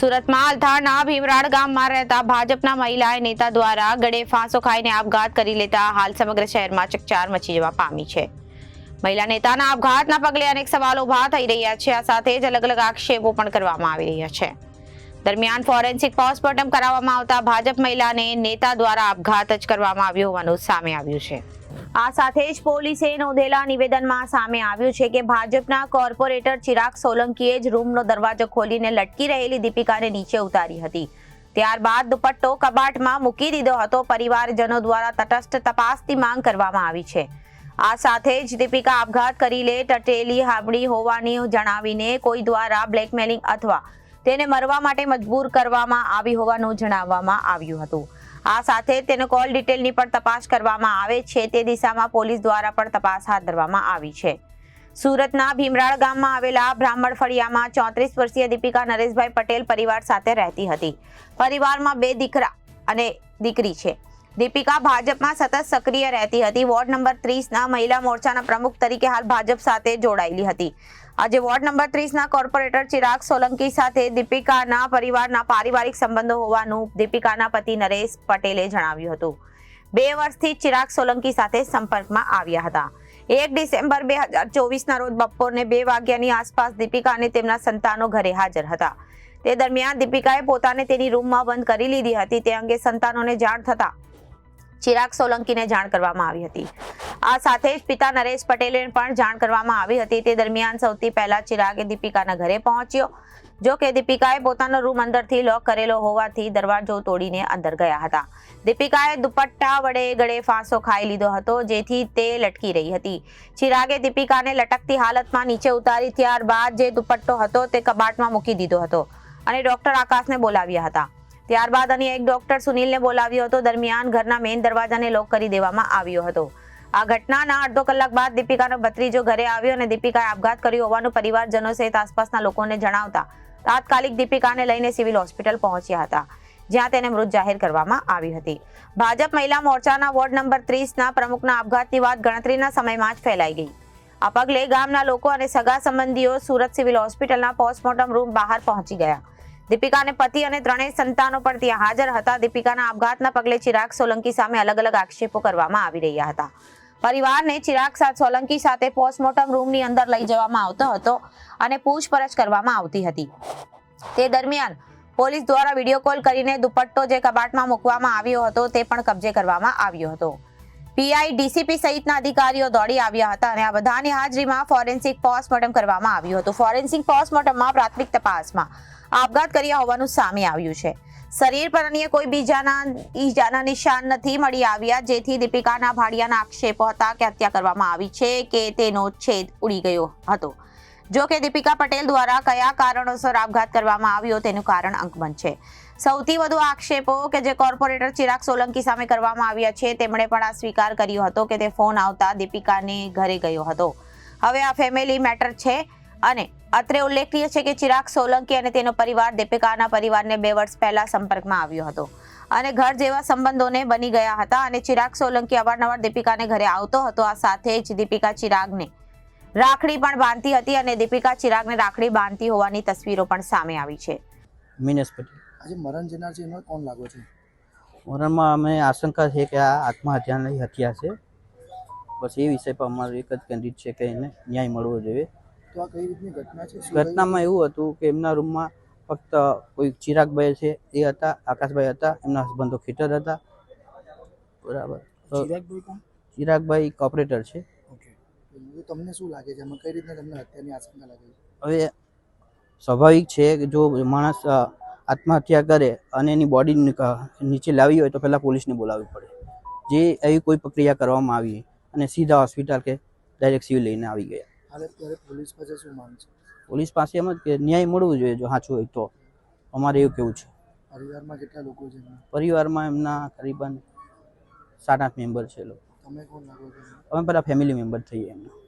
સુરતમાં અલથાણના ભીમરાડ ગામમાં રહેતા ભાજપના મહિલા નેતા દ્વારા ગળે ફાંસો ખાઈને આપઘાત કરી લેતા હાલ સમગ્ર શહેરમાં ચકચાર મચી જવા પામી છે. મહિલા નેતાના આપઘાતના પગલે અનેક સવાલો ઊભા થઈ રહ્યા છે. આ સાથે જ અલગ અલગ આક્ષેપો પણ કરવામાં આવી રહ્યા છે. દરમિયાન ફોરેન્સિક પોસ્ટમોર્ટમ કરાવવામાં આવતા ભાજપ મહિલાને નેતા દ્વારા આપઘાત જ કરવામાં આવ્યો હોવાનું સામે આવ્યું છે. આ સાથે જ પોલીસે નોંધેલા નિવેદનમાં સામે આવ્યું છે કે ભાજપના કોર્પોરેટર ચિરાગ સોલંકીએ જ રૂમનો દરવાજો ખોલીને લટકી રહેલી દીપિકાને નીચે ઉતારી હતી. ત્યારબાદ દુપટ્ટો કબાટમાં મૂકી દીધો હતો. પરિવારજનો દ્વારા તટસ્થ તપાસની માંગ કરવામાં આવી છે. આ સાથે જ દીપિકા આપઘાત કરી લે ટટેલી હાબડી હોવાની જણાવીને કોઈ દ્વારા બ્લેકમેલિંગ અથવા તેને મરવા માટે મજબૂર કરવામાં આવી હોવાનું જણાવવામાં આવ્યું હતું. આ સાથે તેનો કોલ ડિટેલની પણ તપાસ કરવામાં આવે છે. તે દિશામાં પોલીસ દ્વારા પણ તપાસ હાથ ધરવામાં આવી છે. સુરતના ભીમરાળ ગામમાં આવેલા બ્રાહ્મણ ફળિયામાં ચોત્રીસ વર્ષીય દીપિકા નરેશભાઈ પટેલ પરિવાર સાથે રહેતી હતી. પરિવારમાં બે દીકરા અને દીકરી છે. દીપિકા ભાજપમાં સતત સક્રિય રહેતી હતી. વોર્ડ નંબર ત્રીસના મહિલા મોરચાના પ્રમુખ તરીકે હાલ ભાજપ સાથે જોડાયેલી હતી. આજે વોર્ડ નંબર ત્રીસના કોર્પોરેટર ચિરાગ સોલંકી સાથે દીપિકાના પરિવારના પારિવારિક સંબંધો હોવાનું દીપિકાના પતિ નરેશ પટેલે જણાવ્યું હતું. બે વર્ષથી ચિરાગ સોલંકી સાથે સંપર્કમાં આવ્યા હતા. એક ડિસેમ્બર બે હજાર ચોવીસના રોજ બપોરને બે વાગ્યાની આસપાસ દીપિકા અને તેમના સંતાનો ઘરે હાજર હતા. તે દરમિયાન દીપિકાએ પોતાને તેની રૂમમાં બંધ કરી લીધી હતી. તે અંગે સંતાનોને જાણ થતા ચિરાગ સોલંકીને જાણ કરવામાં આવી હતી. આ સાથે જ પિતા નરેશ પટેલે પણ જાણ કરવામાં આવી હતી. તે દરમિયાન સૌથી પહેલા ચિરાગે દીપિકાના ઘરે પહોંચ્યો, જો કે દીપિકાએ પોતાનો રૂમ અંદરથી લોક કરેલો હોવાથી દરવાજો તોડીને અંદર ગયા હતા. દીપિકાએ દુપટ્ટા વડે ગળે ફાંસો ખાઈ લીધો હતો, જેથી તે લટકી રહી હતી. ચિરાગે દીપિકાને લટકતી હાલતમાં નીચે ઉતારી ત્યારબાદ જે દુપટ્ટો હતો તે કબાટમાં મૂકી દીધો હતો અને ડોક્ટર આકાશને બોલાવ્યા હતા. ત્યારબાદ અન્ય એક ડોક્ટર સુનિલને બોલાવ્યો હતો. દરમિયાન ઘરના મેઇન દરવાજાને લોક કરી દેવામાં આવ્યો હતો. આ ઘટનાના અડધો કલાક બાદ દીપિકાનો ભત્રીજો ઘરે આવ્યો અને દીપિકાએ આપઘાત કર્યો હોવાનું પરિવારજનો સહિત આસપાસના લોકોને જણાવતા તાત્કાલિક દીપિકાને લઈને સિવિલ હોસ્પિટલ પહોંચ્યા હતા, જ્યાં તેને મૃત જાહેર કરવામાં આવી હતી. ભાજપ મહિલા મોરચાના વોર્ડ નંબર ત્રીસના પ્રમુખના આપઘાતની વાત ગણતરીના સમયમાં જ ફેલાઈ ગઈ. આ પગલે ગામના લોકો અને સગા સંબંધીઓ સુરત સિવિલ હોસ્પિટલના પોસ્ટમોર્ટમ રૂમ બહાર પહોંચી ગયા. દીપિકાને પતિ અને ત્રણેય સંતાનો પણ ત્યાં હાજર હતા. દીપિકાના આપઘાતના પગલે ચિરાગ સોલંકી સામે અલગ અલગ આક્ષેપો કરવામાં આવી રહ્યા હતા. પરિવારને ચિરાગ સાથ સોલંકી સાથે પોસ્ટમોર્ટમ રૂમની અંદર લઈ જવામાં આવતો હતો અને પૂછપરછ કરવામાં આવતી હતી. તે દરમિયાન પોલીસ દ્વારા વીડિયો કોલ કરીને દુપટ્ટો જે કબાટમાં મૂકવામાં આવ્યો હતો તે પણ કબજે કરવામાં આવ્યો હતો. પીઆઈ ડીસીપી સહિતના અધિકારીઓ દોડી આવ્યા હતા અને આ બધાની હાજરીમાં ફોરેન્સિક પોસ્ટમોર્ટમ કરવામાં આવ્યું હતું. ફોરેન્સિક પોસ્ટમોર્ટમમાં પ્રાથમિક તપાસમાં આપઘાત કર્યા હોવાનું સામે આવ્યું છે. શરીર પર અન્ય કોઈ બીજાના ઈજાના નિશાન નથી મળી આવ્યા, જેથી દીપિકાના ભાડિયાના આક્ષેપો હતા કે હત્યા કરવામાં આવી છે કે તેનો છેદ ઉડી ગયો હતો. જો કે દીપિકા પટેલ દ્વારા કયા કારણોસર આપઘાત કરવામાં આવ્યો તેનું કારણ અંકબંધ છે. સૌથી વધુ આક્ષેપો કે જે કોર્પોરેટર ચિરાગ સોલંકી સામે કરવામાં આવ્યા છે, તેમણે પણ આ સ્વીકાર કર્યો હતો કે તે ફોન આવતા દીપિકાને ઘરે ગયો હતો. હવે આ ફેમિલી મેટર છે અને અત્રે ઉલ્લેખનીય છે કે ચિરાગ સોલંકી અને તેનો પરિવાર દીપિકાના પરિવારને બે વર્ષ પહેલા સંપર્કમાં આવ્યો હતો અને ઘર જેવા સંબંધોને બની ગયા હતા અને ચિરાગ સોલંકી અવારનવાર દીપિકાને ઘરે આવતો હતો. આ સાથે જ દીપિકા ચિરાગને રાખડી પણ બાંધતી હતી અને દીપિકા ચિરાગને રાખડી બાંધતી હોવાની તસવીરો પણ સામે આવી છે. મિનેશ પટેલ. આજે મરણ જનાર છે એનો કોણ લાગો છે? મરણમાં અમે આશંકા છે કે આ આત્મહત્યાની હત્યા છે. બસ એ વિષય પર અમારું એક જ કેન્દ્રિત છે કે એને ન્યાય મળવો જોઈએ. તો આ કઈ રીતની ઘટના છે? ઘટનામાં એવું હતું કે એમના રૂમમાં ફક્ત કોઈ ચિરાગભાઈ છે એ હતા આકાશભાઈ હતા એમના હસબન્ડ તો ફિટર હતા. બરાબર. ચિરાગભાઈ ચિરાગભાઈ કોપરેટર છે. ઓકે તમને શું લાગે છે? એમાં કઈ રીતના તમને હત્યાની આશંકા લાગે છે? હવે સ્વાભાવિક છે કે જો માણસ આત્મહત્યા કરે અને એની બોડી નીચે લાવી હોય તો પહેલાં પોલીસને બોલાવવી પડે. જે એવી કોઈ પ્રક્રિયા કરવામાં આવી અને સીધા હોસ્પિટલ કે ડાયરેક્ટ સિવિલ લઈને આવી ગયા. હાલ ત્યારે પોલીસ પાસે શું માંગ છે? પોલીસ પાસે એમ જ કે ન્યાય મળવું જોઈએ જો સાચું હોય તો. અમારે એવું કેવું છે. પરિવારમાં કેટલા લોકો છે પરિવારમાં એમના કરીબન સાત આઠ મેમ્બર છે લોકો. અમે પેલા ફેમિલી મેમ્બર થઈએ એમના.